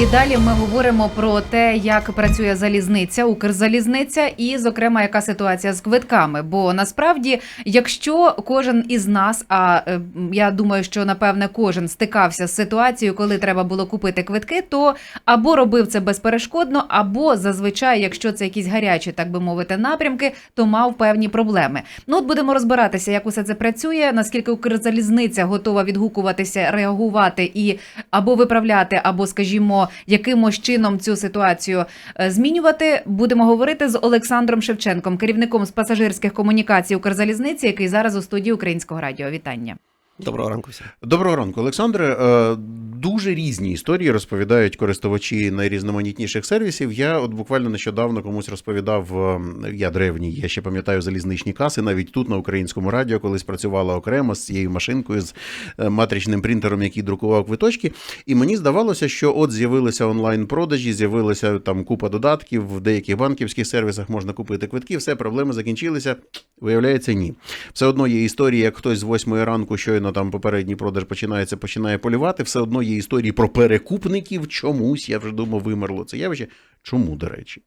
І далі ми говоримо про те, як працює залізниця, Укрзалізниця, і, зокрема, яка ситуація з квитками. Бо насправді, якщо кожен із нас, а е, я думаю, що напевне кожен стикався з ситуацією, коли треба було купити квитки, то або робив це безперешкодно, або зазвичай, якщо це якісь гарячі, так би мовити, напрямки, то мав певні проблеми. Ну, от будемо розбиратися, як усе це працює, наскільки Укрзалізниця готова відгукуватися, реагувати і або виправляти, або, скажімо, якимось чином цю ситуацію е, змінювати. Будемо говорити з Олександром Шевченком, керівником з пасажирських комунікацій Укрзалізниці, який зараз у студії Українського радіо. Вітання. Доброго ранку всім. Доброго ранку, Олександре. Е, Дуже різні історії розповідають користувачі найрізноманітніших сервісів. Я от буквально нещодавно комусь розповідав, е, я древній, я ще пам'ятаю залізничні каси. Навіть тут на українському радіо колись працювала окремо з цією машинкою з е, матричним принтером, який друкував квиточки. І мені здавалося, що от з'явилися онлайн-продажі, з'явилася там купа додатків. В деяких банківських сервісах можна купити квитки. Все проблеми закінчилися. Виявляється, ні. Все одно є історії, як хтось з восьмої ранку, щойно там попередній продаж починається, починає полювати. Все одно є історії про перекупників. Чомусь я вже думав, вимерло це явище. Чому, до речі?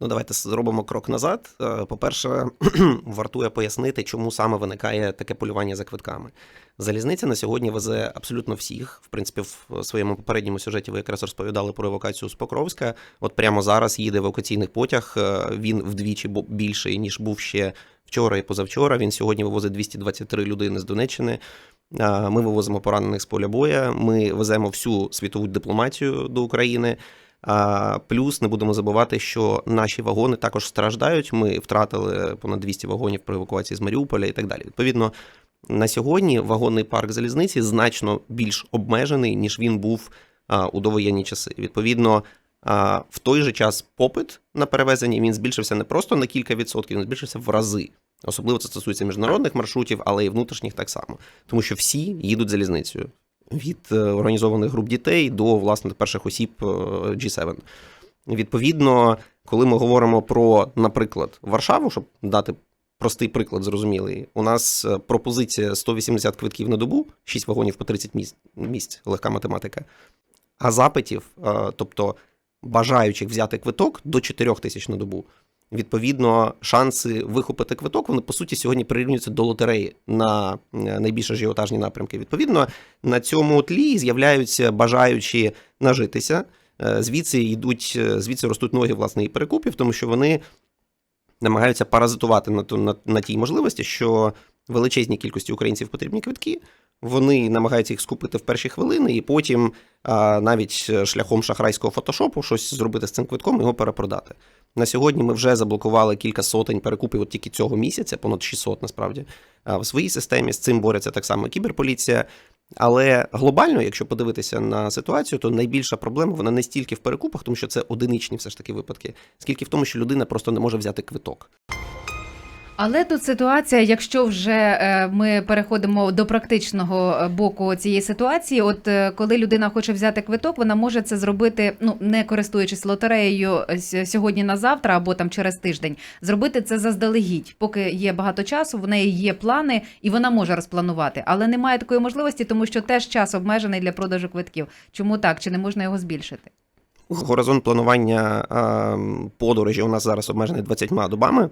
Ну, давайте зробимо крок назад. Е, По-перше, вартує пояснити, чому саме виникає таке полювання за квитками. Залізниця на сьогодні везе абсолютно всіх. В принципі, в своєму попередньому сюжеті ви якраз розповідали про евакуацію з Покровська. От прямо зараз їде евакуаційний потяг. е, Він вдвічі більший, ніж був ще вчора і позавчора. Він сьогодні вивозить 223 людини з Донеччини. Е, Ми вивозимо поранених з поля боя. Ми веземо всю світову дипломатію до України. Плюс не будемо забувати, що наші вагони також страждають. Ми втратили понад 200 вагонів при евакуації з Маріуполя і так далі. Відповідно, на сьогодні вагонний парк залізниці значно більш обмежений, ніж він був у довоєнні часи. Відповідно, в той же час попит на перевезення він збільшився не просто на кілька відсотків, він збільшився в рази. Особливо це стосується міжнародних маршрутів, але і внутрішніх так само. Тому що всі їдуть залізницею від е, організованих груп дітей до власне перших осіб е, G7. Відповідно, коли ми говоримо про, наприклад, Варшаву, щоб дати простий приклад зрозумілий, у нас е, пропозиція 180 квитків на добу, 6 вагонів по 30 місць, місць легка математика, а запитів, тобто бажаючих взяти квиток до 4 тисяч на добу. Відповідно, шанси вихопити квиток, вони по суті сьогодні прирівнюються до лотереї на е, найбільш ажіотажні напрямки. Відповідно, на цьому тлі з'являються бажаючі нажитися. Е, Звідси йдуть, е, звідси ростуть ноги власне і перекупів, тому що вони намагаються паразитувати на, на, на тій можливості, що величезній кількості українців потрібні квитки. Вони намагаються їх скупити в перші хвилини, і потім а, навіть е, шляхом шахрайського фотошопу щось зробити з цим квитком і його перепродати. На сьогодні ми вже заблокували кілька сотень перекупів от тільки цього місяця, понад 600 насправді. В своїй системі з цим бореться так само кіберполіція. Але глобально, якщо подивитися на ситуацію, то найбільша проблема вона не стільки в перекупах, тому що це одиничні все ж таки випадки, скільки в тому, що людина просто не може взяти квиток. Але тут ситуація, якщо вже е, ми переходимо до практичного е, боку цієї ситуації, от е, коли людина хоче взяти квиток, вона може це зробити, ну не користуючись лотереєю сьогодні на завтра або там через тиждень, зробити це заздалегідь, поки є багато часу, в неї є плани, і вона може розпланувати. Але немає такої можливості, тому що теж час обмежений для продажу квитків. Чому так? Чи не можна його збільшити? Горизонт планування а, подорожі у нас зараз обмежений 20 добами.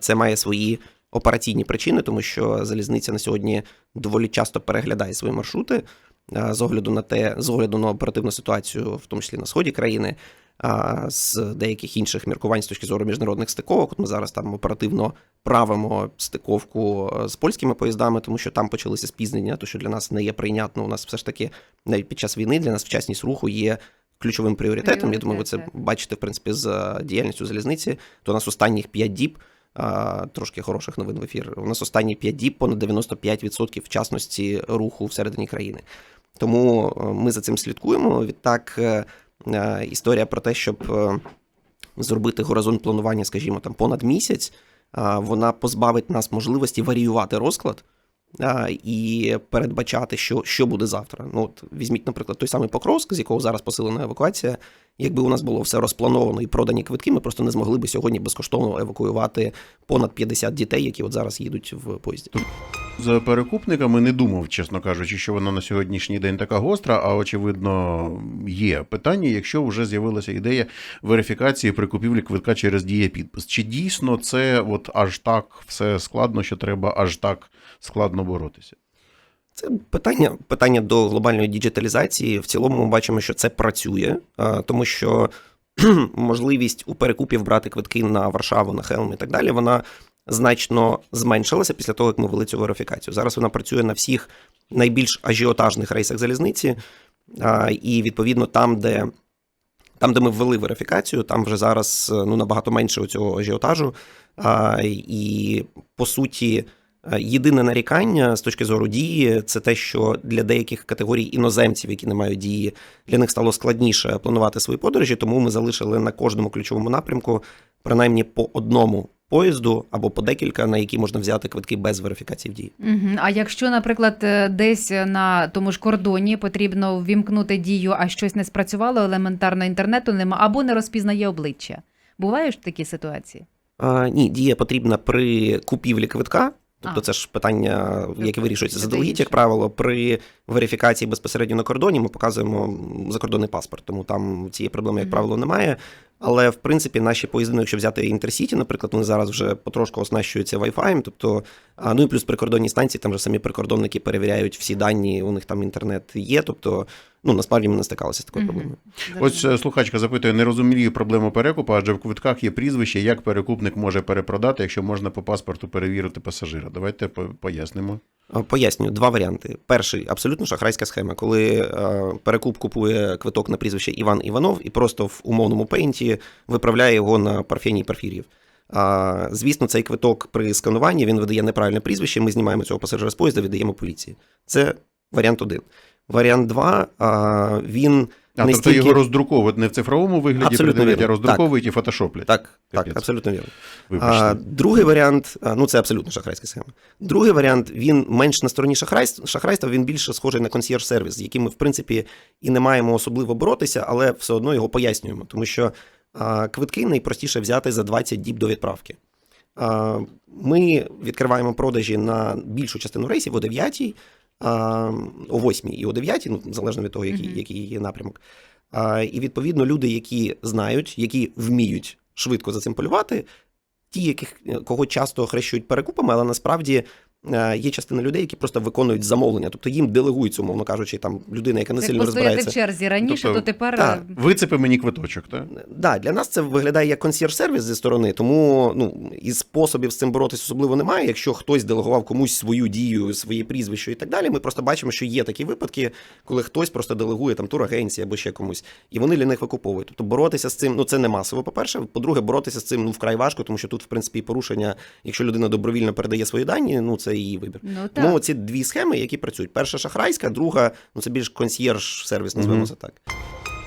Це має свої операційні причини, тому що залізниця на сьогодні доволі часто переглядає свої маршрути з огляду на те, з огляду на оперативну ситуацію, в тому числі на сході країни, з деяких інших міркувань з точки зору міжнародних стиковок. От ми зараз там оперативно правимо стиковку з польськими поїздами, тому що там почалися спізнення, то що для нас не є прийнятно. У нас все ж таки навіть під час війни для нас вчасність руху є ключовим пріоритетом. Я думаю, ви це бачите, в принципі, з діяльністю залізниці. То у нас останніх 5 діб, трошки хороших новин в ефір. У нас останні 5 діб понад 95% вчасності руху всередині країни. Тому е, ми за цим слідкуємо. Відтак, е, е, історія про те, щоб зробити горизонт планування, скажімо, там понад місяць, вона позбавить нас можливості варіювати розклад. І передбачати, що, що буде завтра. Ну, от візьміть, наприклад, той самий Покровськ, з якого зараз посилена евакуація. Якби у нас було все розплановано і продані квитки, ми просто не змогли би сьогодні безкоштовно евакуювати понад 50 дітей, які от зараз їдуть в поїзді. З перекупниками не думав, чесно кажучи, що вона на сьогоднішній день така гостра, а очевидно є питання, якщо вже з'явилася ідея верифікації при купівлі квитка через дієпідпис. Чи дійсно це от аж так все складно, що треба аж так складно боротися? Це питання, питання до глобальної діджиталізації. В цілому ми бачимо, що це працює, тому що можливість у перекупів брати квитки на Варшаву, на Хелм і так далі, вона значно зменшилася після того, як ми ввели цю верифікацію. Зараз вона працює на всіх найбільш ажіотажних рейсах залізниці, і відповідно там, де. Там, де ми ввели верифікацію, там вже зараз ну, набагато менше цього ажіотажу. А, і по суті, Єдине нарікання з точки зору дії, це те, що для деяких категорій іноземців, які не мають дії, для них стало складніше планувати свої подорожі, тому ми залишили на кожному ключовому напрямку принаймні по одному поїзду або по декілька, на які можна взяти квитки без верифікації в дії. Мгм. А якщо, наприклад, е, десь на тому ж кордоні потрібно ввімкнути дію, а щось не спрацювало, елементарно інтернету нема, або не розпізнає обличчя. Бувають такі ситуації? А, ні, дія потрібна при купівлі квитка. Тобто А. це ж питання, яке вирішується Це заздалегідь, як правило, при верифікації безпосередньо на кордоні ми показуємо закордонний паспорт, тому там цієї проблеми, як правило, немає. Але в принципі наші поїзди, ну, якщо взяти інтерсіті, наприклад, вони зараз вже потрошку оснащуються Wi-Fi, тобто, а, ну і плюс прикордонні станції, там же самі прикордонники перевіряють всі дані, у них там інтернет є. Тобто, ну насправді ми не стикалися з такою Мгм. проблемою. Ось е, слухачка запитує: не розумію проблему перекупу, адже в квитках є прізвище, як перекупник може перепродати, якщо можна по паспорту перевірити пасажира. Давайте пояснимо. А, Пояснюю, два варіанти. Перший абсолютно шахрайська схема, коли е, перекуп купує квиток на прізвище Іван Іванов і просто в умовному пейнті виправляє його на Парфеній Парфір'їв. Звісно, цей квиток при скануванні він видає неправильне прізвище. Ми знімаємо цього пасажира з поїзда, віддаємо поліції. Це варіант один. Варіант два. Він А не тобто стільки... його роздруковують не в цифровому вигляді, Абсолютно передають, а роздруковують і фотошоплять. Так, так, абсолютно вірно. Вибачте. А, другий варіант, ну це абсолютно шахрайська схема. Другий варіант, він менш на стороні шахрайства, шахрайства, він більше схожий на консьєрж-сервіс, з яким ми, в принципі, і не маємо особливо боротися, але все одно його пояснюємо, тому що а, квитки найпростіше взяти за 20 діб до відправки. А, ми відкриваємо продажі на більшу частину рейсів о 9, а, о 8 і о 9, ну, залежно від того, який, Мгм. який є напрямок. А, і відповідно люди, які знають, які вміють швидко за цим полювати, ті, яких кого часто хрещують перекупами, але насправді є частина людей, які просто виконують замовлення, тобто їм делегують, умовно кажучи, там людина, яка не Це сильно постояти в черзі раніше, Тобто, то тепер так, е, Вицепи мені квиточок, так? Да, для нас це виглядає як консьєрж-сервіс зі сторони, тому ну і способів з цим боротися особливо немає. Якщо хтось делегував комусь свою дію, своє прізвище і так далі, ми просто бачимо, що є такі випадки, коли хтось просто делегує там турагенції або ще комусь, і вони для них викуповують. Тобто боротися з цим, ну це не масово. По перше, по-друге, боротися з цим ну вкрай важко, тому що тут, в принципі, порушення, якщо людина добровільно передає свої дані, ну це її вибір. ну так. Тому ці дві схеми, які працюють: перша шахрайська, друга, ну це більш консьєрж-сервіс, назвемо Мгм. це так.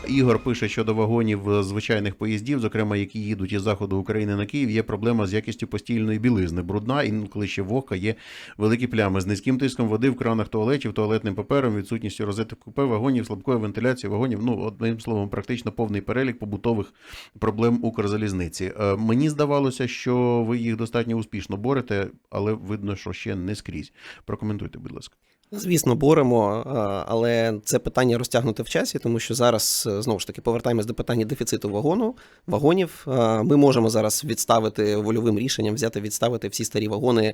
Ігор пише щодо вагонів е, звичайних поїздів, зокрема, які їдуть із заходу України на Київ, є проблема з якістю постільної білизни. Брудна, інколи ще вогка, є великі плями з низьким тиском води в кранах туалетів, туалетним папером, відсутністю розеток купе, вагонів, слабкою вентиляцією вагонів. Ну, одним словом, практично повний перелік побутових проблем Укрзалізниці. Е, Мені здавалося, що ви їх достатньо успішно борете, але видно, що ще не скрізь. Прокоментуйте, будь ласка. Звісно, боремо, але це питання розтягнуте в часі, тому що зараз е, знову ж таки повертаємось до питання дефіциту вагону, вагонів. Ми можемо зараз відставити вольовим рішенням, взяти відставити всі старі вагони,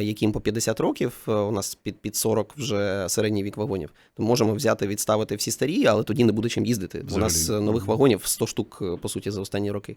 яким по 50 років. Е, У нас під, під 40 вже середній вік вагонів. То можемо взяти відставити всі старі, але тоді не буде чим їздити. Бо у нас е, нових вагонів 100 штук по суті за останні роки.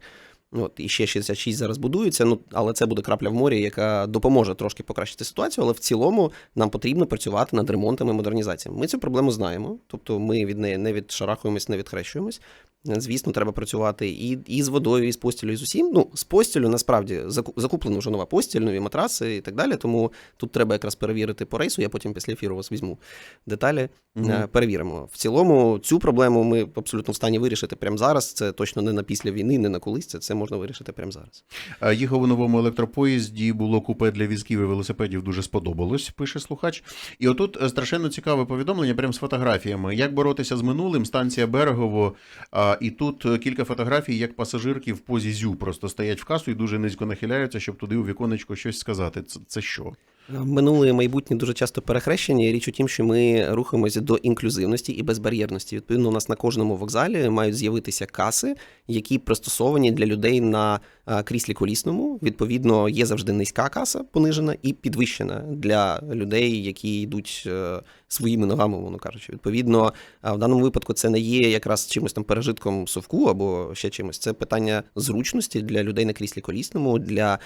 От і ще 66 зараз будуються. Ну але це буде крапля в морі, яка допоможе трошки покращити ситуацію. Але в цілому нам потрібно працювати над ремонтом і модернізацією. Ми цю проблему знаємо, тобто ми від неї не відшарахуємось, не відхрещуємось. Звісно, треба працювати і, і з водою, і з постілю, і з усім. Ну, з постілю насправді заку- закуплено вже нова постіль, нові матраси і так далі. Тому тут треба якраз перевірити по рейсу. Я потім після ефіру вас візьму деталі. Е, Перевіримо. В цілому цю проблему ми абсолютно в стані вирішити прямо зараз. Це точно не на після війни, не на колись. Це, це можна вирішити прямо зараз. Е, Їхав у новому електропоїзді, було купе для візків і велосипедів, дуже сподобалось, пише слухач. І отут е, страшенно цікаве повідомлення, прямо з фотографіями. Як боротися з минулим? Станція Берегово, а, А, і тут е, кілька фотографій, як пасажирки в позі зю просто стоять в касу і дуже низько нахиляються, щоб туди у віконечко щось сказати. Це, це що? Минуле і майбутнє дуже часто перехрещені. Річ у тім, що ми рухаємося до інклюзивності і безбар'єрності. Відповідно, у нас на кожному вокзалі мають з'явитися каси, які пристосовані для людей на кріслі колісному. Відповідно, є завжди низька каса, понижена і підвищена для людей, які йдуть е, своїми ногами, мовно кажучи. Відповідно, в даному випадку це не є якраз чимось там пережитком совку або ще чимось. Це питання зручності для людей на кріслі колісному, для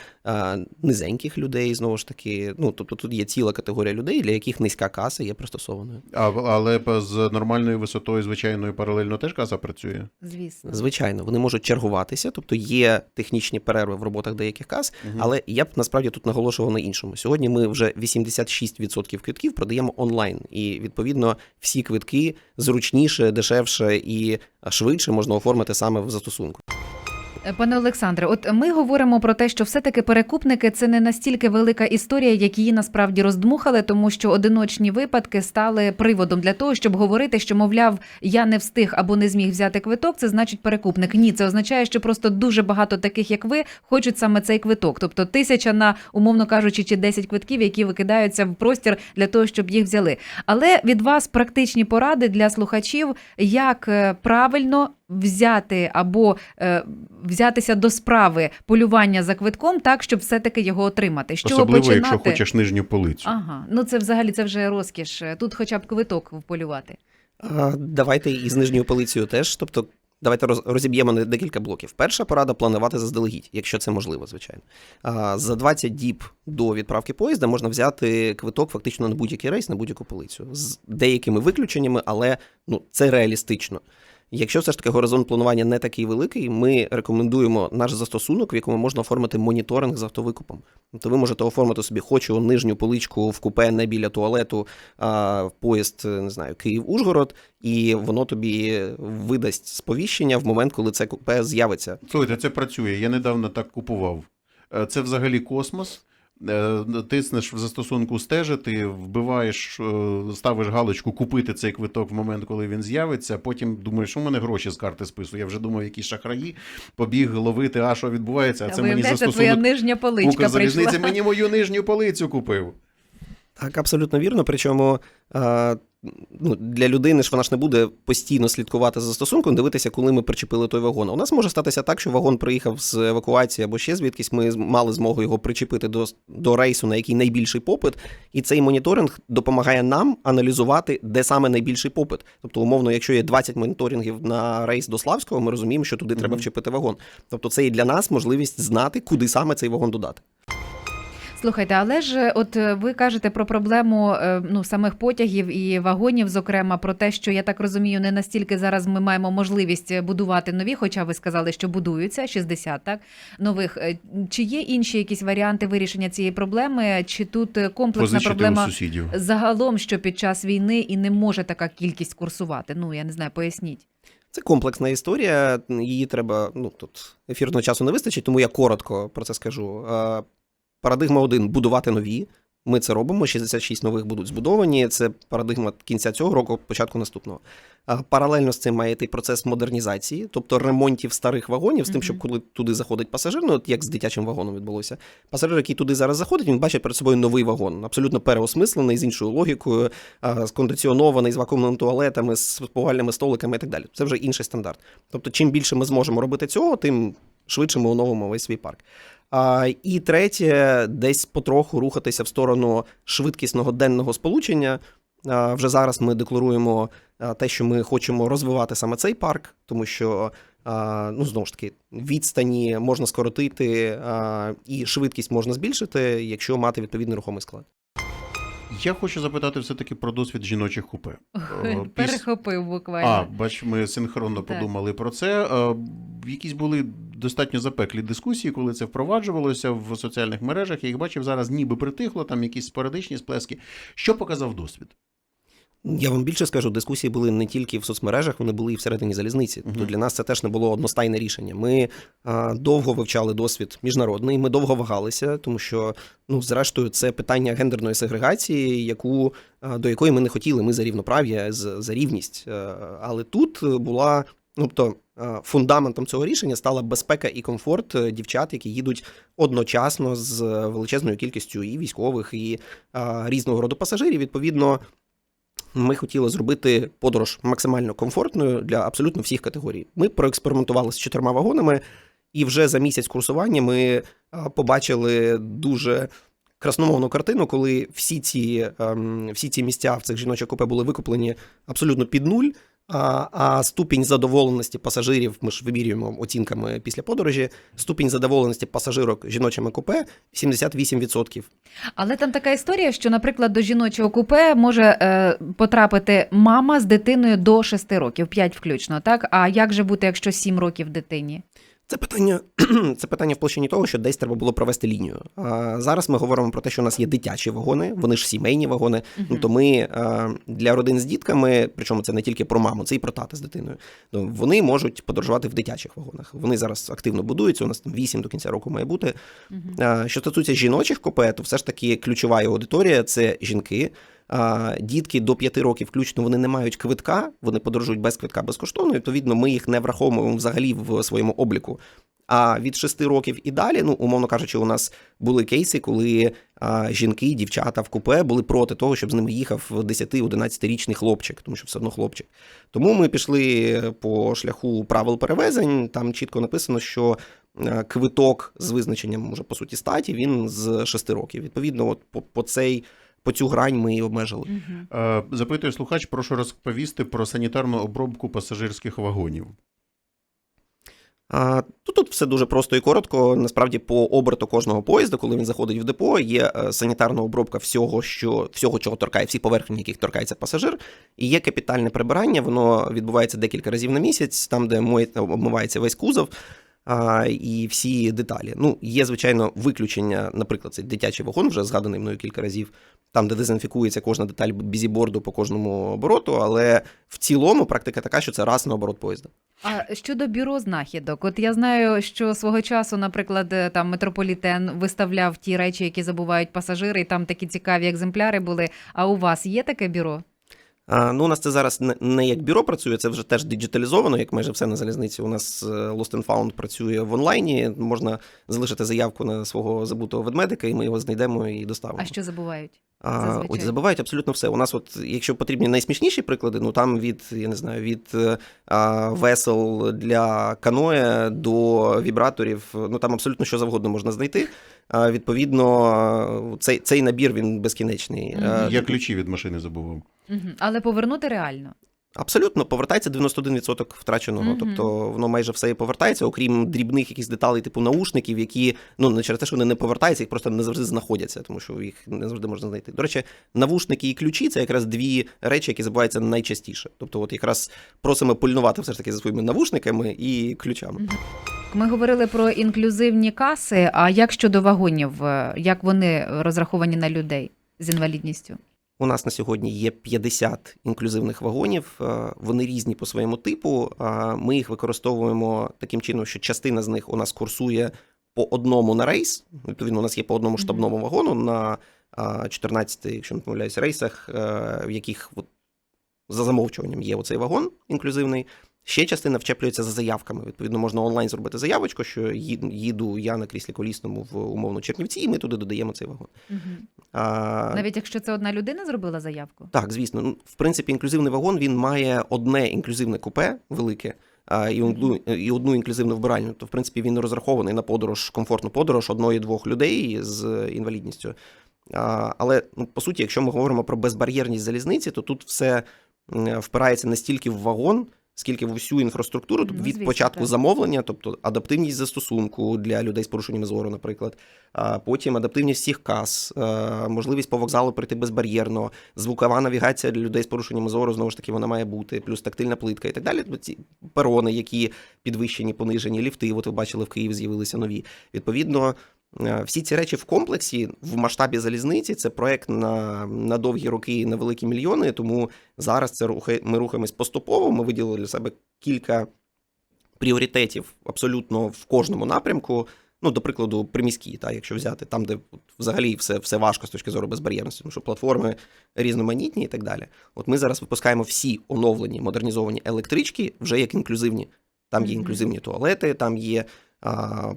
низеньких людей, знову ж таки. Ну, тобто тут є ціла категорія людей, для яких низька каса є пристосованою. А, але з нормальною висотою, звичайною, паралельно теж каса працює. Звісно. Звичайно, вони можуть чергуватися, тобто є технічні перерви в роботах деяких кас, Мгм. але я б насправді тут наголошував на іншому. Сьогодні ми вже 86% квитків продаємо онлайн, і відповідно всі квитки зручніше, дешевше і швидше можна оформити саме в застосунку. Пане Олександре, от ми говоримо про те, що все-таки перекупники це не настільки велика історія, як її насправді роздмухали, тому що одиночні випадки стали приводом для того, щоб говорити, що мовляв, я не встиг або не зміг взяти квиток. Це значить перекупник. Ні, це означає, що просто дуже багато таких, як ви, хочуть саме цей квиток. Тобто тисяча на умовно кажучи, чи 10 квитків, які викидаються в простір для того, щоб їх взяли. Але від вас практичні поради для слухачів, як е, правильно взяти або е, взятися до справи полювання за квитком, так щоб все-таки його отримати. Чого Особливо, починати? якщо хочеш нижню полицю. Ага, ну це взагалі це вже розкіш. Тут хоча б квиток вполювати. А, Давайте і з нижньою полицею теж. Тобто, давайте роз- розіб'ємо на декілька блоків. Перша порада планувати заздалегідь, якщо це можливо, звичайно. А, За 20 діб до відправки поїзда можна взяти квиток фактично на будь-який рейс, на будь-яку полицю з деякими виключеннями, але ну це реалістично. Якщо все ж таки горизонт планування не такий великий, ми рекомендуємо наш застосунок, в якому можна оформити моніторинг з автовикупом. Тобто ви можете оформити собі хочу нижню поличку в купе не біля туалету, а в поїзд, не знаю, Київ-Ужгород, і воно тобі видасть сповіщення в момент, коли це купе з'явиться. Слухайте, це працює. Я недавно так купував. Е, Це взагалі космос. Е, Тиснеш в застосунку стежити, вбиваєш, е, ставиш галочку купити цей квиток в момент, коли він з'явиться. Потім думаєш, у мене гроші з карти спису. Я вже думав, які шахраї побіг ловити, а що відбувається. А це мені застосунок. твоя нижня поличка прийшла. мені мою нижню полицю купив. Так, абсолютно вірно. Причому а, ну, для людини ж вона ж не буде постійно слідкувати за застосунком, дивитися, коли ми причепили той вагон. У нас може статися так, що вагон приїхав з евакуації або ще звідкись. Ми мали змогу його причепити до, до рейсу, на який найбільший попит, і цей моніторинг допомагає нам аналізувати, де саме найбільший попит. Тобто, умовно, якщо є 20 моніторингів на рейс до Славського, ми розуміємо, що туди треба вчепити вагон. Тобто, це і для нас можливість знати, куди саме цей вагон додати. Слухайте, але ж от е, ви кажете про проблему е, ну самих потягів і вагонів, зокрема про те, що я так розумію, не настільки зараз ми маємо можливість будувати нові, хоча ви сказали, що будуються 60, так нових. Е, Чи є інші якісь варіанти вирішення цієї проблеми? Чи тут е, комплексна Позичити проблема сусідів. загалом, що під час війни і не може така кількість курсувати? Ну я не знаю, поясніть. Це комплексна історія. Її треба. Ну тут ефірного часу не вистачить, тому я коротко про це скажу. Парадигма 1 будувати нові. Ми це робимо. 66 нових будуть збудовані. Це парадигма кінця цього року, початку наступного. Паралельно з цим має йти процес модернізації, тобто ремонтів старих вагонів, з тим, щоб коли туди заходить пасажир, ну от як з дитячим вагоном відбулося. Пасажир, який туди зараз заходить, він бачить перед собою новий вагон, абсолютно переосмислений, з іншою логікою, скондиціонований, з вакуумними туалетами, з повальними столиками і так далі. Це вже інший стандарт. Тобто, чим більше ми зможемо робити цього, тим швидше ми оновимо весь свій парк. А, і третє, десь потроху рухатися в сторону швидкісного денного сполучення. А, вже зараз ми декларуємо те, що ми хочемо розвивати саме цей парк, тому що. Ну, знову ж таки, відстані можна скоротити і швидкість можна збільшити, якщо мати відповідний рухомий склад. Я хочу запитати все-таки про досвід жіночих купе. Перехопив буквально. А, бач, ми синхронно Так. подумали про це. Е, Якісь були достатньо запеклі дискусії, коли це впроваджувалося в соціальних мережах. Я їх бачив зараз, ніби притихло, там якісь спорадичні сплески. Що показав досвід? Я вам більше скажу, дискусії були не тільки в соцмережах, вони були і всередині залізниці. Мгм. Тобто для нас це теж не було одностайне рішення. Ми а, довго вивчали досвід міжнародний, ми довго вагалися, тому що ну, зрештою, це питання гендерної сегрегації, яку а, до якої ми не хотіли. Ми за рівноправ'я, з- за рівність. Е, Але тут була Тобто фундаментом цього рішення стала безпека і комфорт е, дівчат, які їдуть одночасно з е, величезною кількістю і військових, і е, різного роду пасажирів. Відповідно, ми хотіли зробити подорож максимально комфортною для абсолютно всіх категорій. Ми проекспериментували з чотирма вагонами, і вже за місяць курсування ми е, побачили дуже красномовну картину, коли всі ці, ем, всі ці місця в цих жіночих купе були викуплені абсолютно під нуль. А, а ступінь задоволеності пасажирів, ми ж вимірюємо оцінками після подорожі. Ступінь задоволеності пасажирок жіночими купе 78%. Але там така історія, що, наприклад, до жіночого купе може е, потрапити мама з дитиною до 6 років, 5 включно, так? А як же бути, якщо 7 років дитині? Це питання, це питання в площині того, що десь треба було провести лінію. А зараз ми говоримо про те, що у нас є дитячі вагони, вони ж сімейні вагони. Ну то ми для родин з дітками, причому це не тільки про маму, це і про тата з дитиною. Ну, вони можуть подорожувати в дитячих вагонах. Вони зараз активно будуються. У нас там 8 до кінця року має бути. Е, Що стосується жіночих купе, то все ж таки ключова аудиторія це жінки. Дітки до 5 років включно вони не мають квитка, вони подорожують без квитка безкоштовно. Відповідно, ми їх не враховуємо взагалі в своєму обліку. А від 6 років і далі, ну умовно кажучи, у нас були кейси, коли а, жінки, дівчата в купе були проти того, щоб з ними їхав 10-11-річний хлопчик, тому що все одно хлопчик. Тому ми пішли по шляху правил перевезень. Там чітко написано, що е, квиток з визначенням уже по суті статі він з 6 років. Відповідно, от по, по цей. По цю грань ми і обмежили. Е, Запитує слухач, прошу розповісти про санітарну обробку пасажирських вагонів. Тут, тут все дуже просто і коротко. Насправді, по оберту кожного поїзда, коли він заходить в депо, є е, санітарна обробка всього, що всього, чого торкає, всі поверхні, яких торкається пасажир, і є капітальне прибирання. Воно відбувається декілька разів на місяць, там, де моє- обмивається весь кузов. А, і всі деталі. Ну, є, звичайно, виключення, наприклад, цей дитячий вагон, вже згаданий мною кілька разів, там, де дезінфікується кожна деталь бізіборду по кожному обороту, але в цілому практика така, що це раз на оборот поїзда. А щодо бюро знахідок, от я знаю, що свого часу, наприклад, е, там метрополітен виставляв ті речі, які забувають пасажири, і там такі цікаві екземпляри були. А у вас є таке бюро? А, ну, у нас це зараз не, не як бюро працює, це вже теж диджиталізовано, як майже все на залізниці. У нас е, Lost and Found працює в онлайні. Можна залишити заявку на свого забутого ведмедика, і ми його знайдемо і доставимо. А що забувають? А, зазвичай? от забувають абсолютно все. У нас, от, якщо потрібні найсмішніші приклади, ну там від я не знаю, від е, а, весел для каноє до вібраторів, ну там абсолютно що завгодно можна знайти. Відповідно, цей, цей набір він безкінечний. Я ключі від машини забував. Але повернути реально. Абсолютно, повертається 91% втраченого. Мгм. Тобто воно майже все і повертається, окрім дрібних якихось деталей, типу наушників, які ну не через те, що вони не повертаються, їх просто не завжди знаходяться, тому що їх не завжди можна знайти. До речі, навушники і ключі це якраз дві речі, які забуваються найчастіше. Тобто, от якраз просимо пильнувати все ж таки за своїми навушниками і ключами. Ми говорили про інклюзивні каси. А як щодо вагонів? Е, Як вони розраховані на людей з інвалідністю? У нас на сьогодні є 50 інклюзивних вагонів. е, Вони різні по своєму типу. Ми їх використовуємо таким чином, що частина з них у нас курсує по одному на рейс. Відповідно, у нас є по одному штабному вагону на а, 14, якщо не помиляюсь, рейсах, е, в яких от, за замовчуванням є оцей вагон інклюзивний. Ще частина вчеплюється за заявками. Відповідно, можна онлайн зробити заявочку, що їду я на кріслі колісному в умовно Чернівці, і ми туди додаємо цей вагон. А, Навіть якщо це одна людина зробила заявку? так, звісно. Ну, в принципі, інклюзивний вагон він має одне інклюзивне купе велике. І одну, і одну інклюзивну вбиральню, то в принципі він розрахований на подорож, комфортну подорож одної-двох людей з інвалідністю. А, Але ну, по суті, якщо ми говоримо про безбар'єрність залізниці, то тут все впирається не стільки в вагон, скільки в усю інфраструктуру, тобто від початку замовлення, тобто адаптивність застосунку для людей з порушеннями зору, наприклад, а потім адаптивність всіх кас, е, можливість по вокзалу прийти безбар'єрно, звукова навігація для людей з порушеннями зору, знову ж таки, вона має бути, плюс тактильна плитка і так далі. Тобто Ці перони, які підвищені, понижені, ліфти, от ви бачили, в Києві з'явилися нові. Відповідно, всі ці речі в комплексі в масштабі залізниці це проект на, на довгі роки, на великі мільйони. Тому зараз це рухи, ми рухаємось поступово. Ми виділили для себе кілька пріоритетів абсолютно в кожному напрямку. Ну, до прикладу, приміські, та, якщо взяти, там, де от, взагалі все, все важко з точки зору безбар'єрності, тому що платформи різноманітні і так далі. От ми зараз випускаємо всі оновлені модернізовані електрички вже як інклюзивні. Там є інклюзивні туалети, там є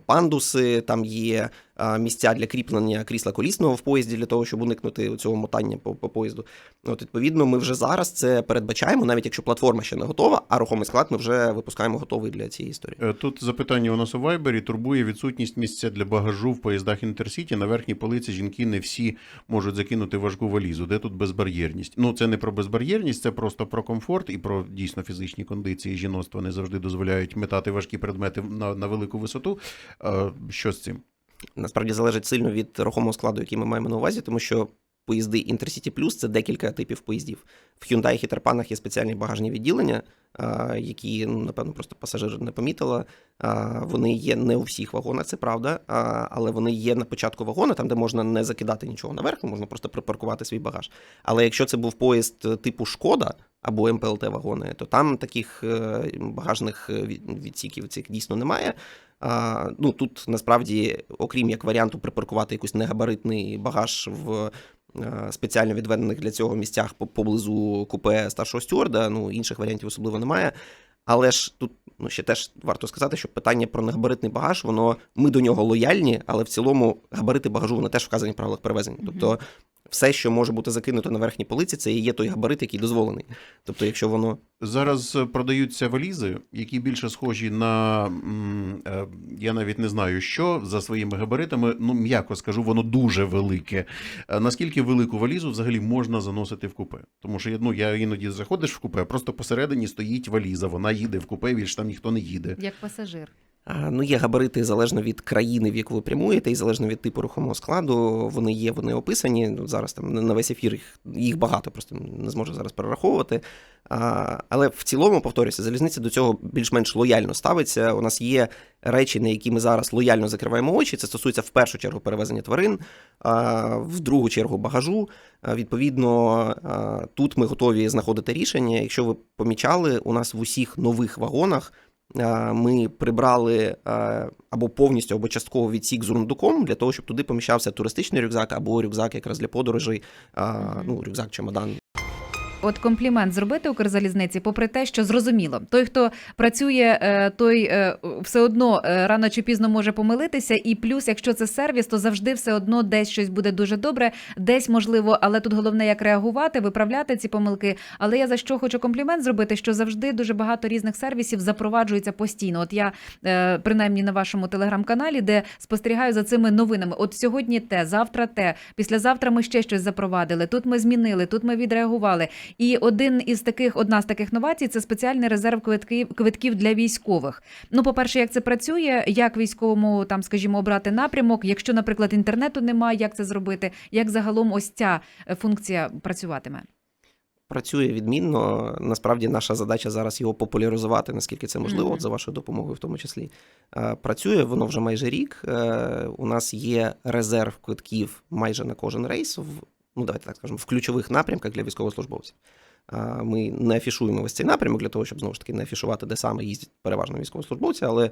пандуси, там є місця для кріплення крісла колісного в поїзді для того, щоб уникнути цього мотання по, по поїзду. От, відповідно, ми вже зараз це передбачаємо, навіть якщо платформа ще не готова, а рухомий склад ми вже випускаємо готовий для цієї історії. Е, Тут запитання у нас у Вайбері турбує відсутність місця для багажу в поїздах Інтерсіті. На верхній полиці жінки не всі можуть закинути важку валізу. Де тут безбар'єрність? Ну це не про безбар'єрність, це просто про комфорт і про дійсно фізичні кондиції. Жіноцтва не завжди дозволяють метати важкі предмети на, на велику висоту. Е, Що з цим? Насправді залежить сильно від рухомого складу, який ми маємо на увазі, тому що поїзди Intercity Plus це декілька типів поїздів. В Hyundai Хітерпанах є спеціальні багажні відділення, які, ну, напевно, просто пасажир не помітила. Вони є не у всіх вагонах, це правда, але вони є на початку вагона, там, де можна не закидати нічого наверх, можна просто припаркувати свій багаж. Але якщо це був поїзд е, типу Шкода або МПЛТ вагони, то там таких е, багажних е, відсіків цих дійсно немає. А, ну тут насправді, окрім як варіанту припаркувати якийсь негабаритний багаж в е, спеціально відведених для цього місцях поблизу купе старшого стюарда, ну інших варіантів особливо немає. Але ж тут ну, ще теж варто сказати, що питання про негабаритний багаж, воно ми до нього лояльні, але в цілому габарити багажу вони теж вказані в правилах перевезення. Тобто все, що може бути закинуто на верхній полиці, це і є той габарит, який дозволений. Тобто, якщо воно Зараз е, продаються валізи, які більше схожі на е, я навіть не знаю що за своїми габаритами. Ну м'яко скажу, воно дуже велике. Е, Наскільки велику валізу взагалі можна заносити в купе? Тому що ну, я іноді заходиш в купе, просто посередині стоїть валіза. Вона їде в купе, більш там ніхто не їде. Як пасажир. Ну, є габарити залежно від країни, в яку ви прямуєте, і залежно від типу рухомого складу. Вони є, вони описані. Ну, зараз там на весь ефір їх, їх багато, просто не зможу зараз перераховувати. А, але в цілому, повторюся, залізниця до цього більш-менш лояльно ставиться. У нас є речі, на які ми зараз лояльно закриваємо очі. Це стосується в першу чергу перевезення тварин, а, в другу чергу багажу. А, Відповідно, а, тут ми готові знаходити рішення. Якщо ви помічали, у нас в усіх нових вагонах. Ми прибрали або повністю, або частково відсік з рундуком для того, щоб туди поміщався туристичний рюкзак або рюкзак якраз для подорожей, ну, рюкзак, чемодан. От комплімент зробити Укрзалізниці, попри те, що зрозуміло, той, хто працює, е, той е, все одно е, рано чи пізно може помилитися. І плюс, якщо це сервіс, то завжди все одно десь щось буде дуже добре, десь можливо, але тут головне як реагувати, виправляти ці помилки. Але я за що хочу комплімент зробити, що завжди дуже багато різних сервісів запроваджується постійно. От я принаймні на вашому телеграм-каналі, де спостерігаю за цими новинами. От сьогодні те, завтра те, післязавтра ми ще щось запровадили. Тут ми змінили, тут ми відреагували. І один із таких, одна з таких новацій це спеціальний резерв квитків, квитків для військових. Ну, по-перше, як це працює, як військовому там, скажімо, обрати напрямок, якщо, наприклад, інтернету немає, як це зробити, як загалом ось ця е, функція працюватиме? Працює відмінно. Насправді наша задача зараз його популяризувати, наскільки це можливо, Мгм. от за вашою допомогою, в тому числі. Е, Працює воно вже майже рік. Е, У нас є резерв квитків майже на кожен рейс. В, ну, давайте так скажемо, в ключових напрямках для військовослужбовців. Ми не афішуємо весь цей напрямок для того, щоб знову ж таки не афішувати, де саме їздять переважно військовослужбовці, але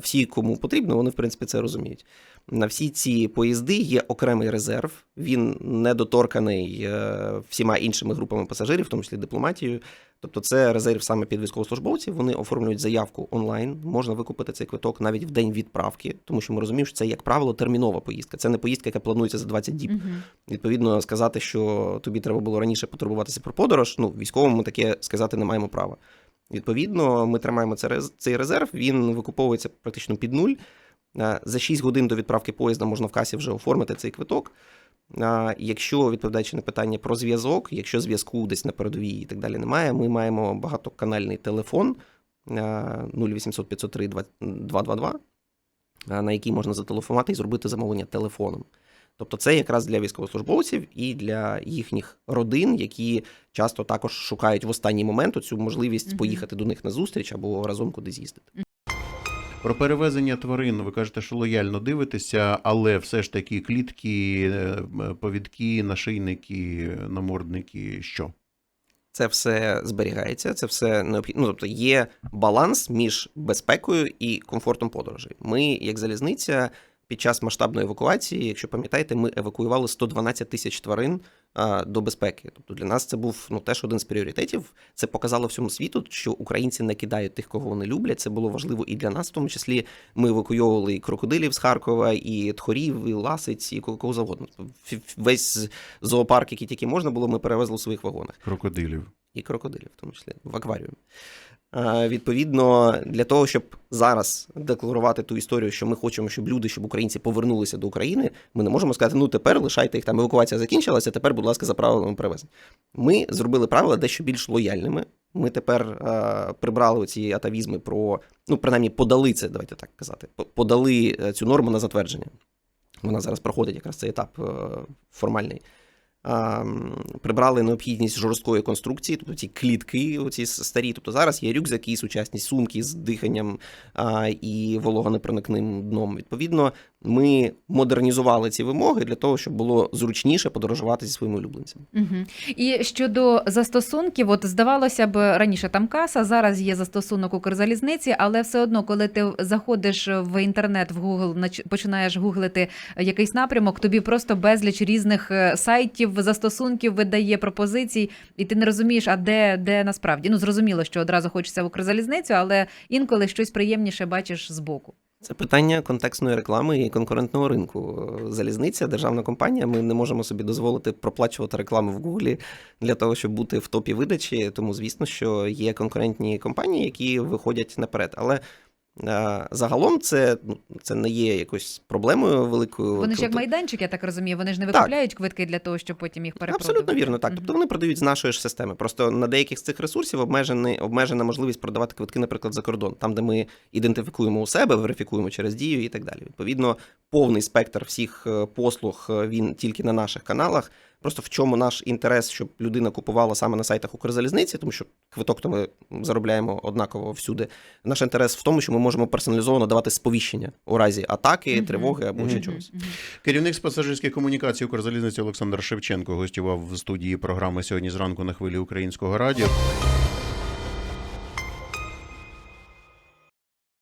всі, кому потрібно, вони в принципі це розуміють. На всі ці поїзди є окремий резерв. Він недоторканий е, всіма іншими групами пасажирів, в тому числі дипломатією. Тобто, це резерв саме під військовослужбовців. Вони оформлюють заявку онлайн. Можна викупити цей квиток навіть в день відправки, тому що ми розуміємо, що це, як правило, термінова поїздка. Це не поїздка, яка планується за 20 діб. Мгм. Відповідно, сказати, що тобі треба було раніше потурбуватися про подорож. Ну, військовому таке сказати не маємо права. Відповідно, ми тримаємо цей резерв. Він викуповується практично під нуль. Е, За 6 годин до відправки поїзда можна в касі вже оформити цей квиток. Якщо відповідаючи на питання про зв'язок, якщо зв'язку десь на передовій і так далі немає, ми маємо багатоканальний телефон а, 0800 503 222, на який можна зателефонувати і зробити замовлення телефоном. Тобто це якраз для військовослужбовців і для їхніх родин, які часто також шукають в останній момент цю можливість Мгм. поїхати до них на зустріч або разом кудись їздити. Про перевезення тварин ви кажете, що лояльно дивитеся, але все ж таки клітки, е, повідки, нашийники, намордники, що? це все зберігається, це все необхідно. Ну, тобто є баланс між безпекою і комфортом подорожей. Ми, як залізниця, під час масштабної евакуації, якщо пам'ятаєте, ми евакуювали 112 тисяч тварин а, до безпеки. Тобто для нас це був ну теж один з пріоритетів. Це показало всьому світу, що українці не кидають тих, кого вони люблять. Це було важливо і для нас, в тому числі. Ми евакуйовували і крокодилів з Харкова, і тхорів, і ласиць, і кого завгодно. Весь зоопарк, який тільки можна було, ми перевезли у своїх вагонах Крокодилів. І крокодилів, в тому числі в акваріумі. Відповідно, для того, щоб зараз декларувати ту історію, що ми хочемо, щоб люди, щоб українці повернулися до України, ми не можемо сказати, ну тепер лишайте їх там, евакуація закінчилася, тепер, будь ласка, за правилами перевезення. Ми зробили правила дещо більш лояльними. Ми тепер е, прибрали ці атавізми про, ну, принаймні, подали це, давайте так казати, подали е, цю норму на затвердження. Вона зараз проходить якраз цей етап е, формальний. Прибрали необхідність жорсткої конструкції, тобто ці клітки, оці старі. Тобто зараз є рюкзаки, сучасні сумки з диханням а, і вологонепроникним дном. Відповідно, ми модернізували ці вимоги для того, щоб було зручніше подорожувати зі своїми улюбленцями. Угу. І щодо застосунків, от здавалося б, раніше там каса, зараз є застосунок Укрзалізниці, але все одно, коли ти заходиш в інтернет, в Google, починаєш гуглити якийсь напрямок, тобі просто безліч різних е, сайтів, застосунків видає пропозицій, і ти не розумієш, а де, де насправді. Ну зрозуміло, що одразу хочеться в Укрзалізницю, але інколи щось приємніше бачиш збоку. Це питання контекстної реклами і конкурентного ринку. Залізниця, державна компанія. Ми не можемо собі дозволити проплачувати рекламу в Гуглі для того, щоб бути в топі видачі. Тому, звісно, що є конкурентні компанії, які виходять наперед. Але загалом це, ну, це не є якоюсь проблемою великою. Вони ж як майданчик, я так розумію. Вони ж не Так. викупляють квитки для того, щоб потім їх перепродати. Абсолютно вірно, так. Тобто вони продають з нашої ж системи. Просто на деяких з цих ресурсів обмежений, обмежена можливість продавати квитки, наприклад, за кордон, там, де ми ідентифікуємо у себе, верифікуємо через дію і так далі. Відповідно, повний спектр всіх е, послуг е, він тільки на наших каналах. Просто в чому наш інтерес, щоб людина купувала саме на сайтах Укрзалізниці, тому що квиток то ми заробляємо однаково всюди. Наш інтерес в тому, що ми можемо персоналізовано давати сповіщення у разі атаки, Мгм. тривоги або ще Мгм. чогось. Мгм. Керівник з пасажирських комунікацій Укрзалізниці Олександр Шевченко гостював в студії програми сьогодні зранку на хвилі українського радіо.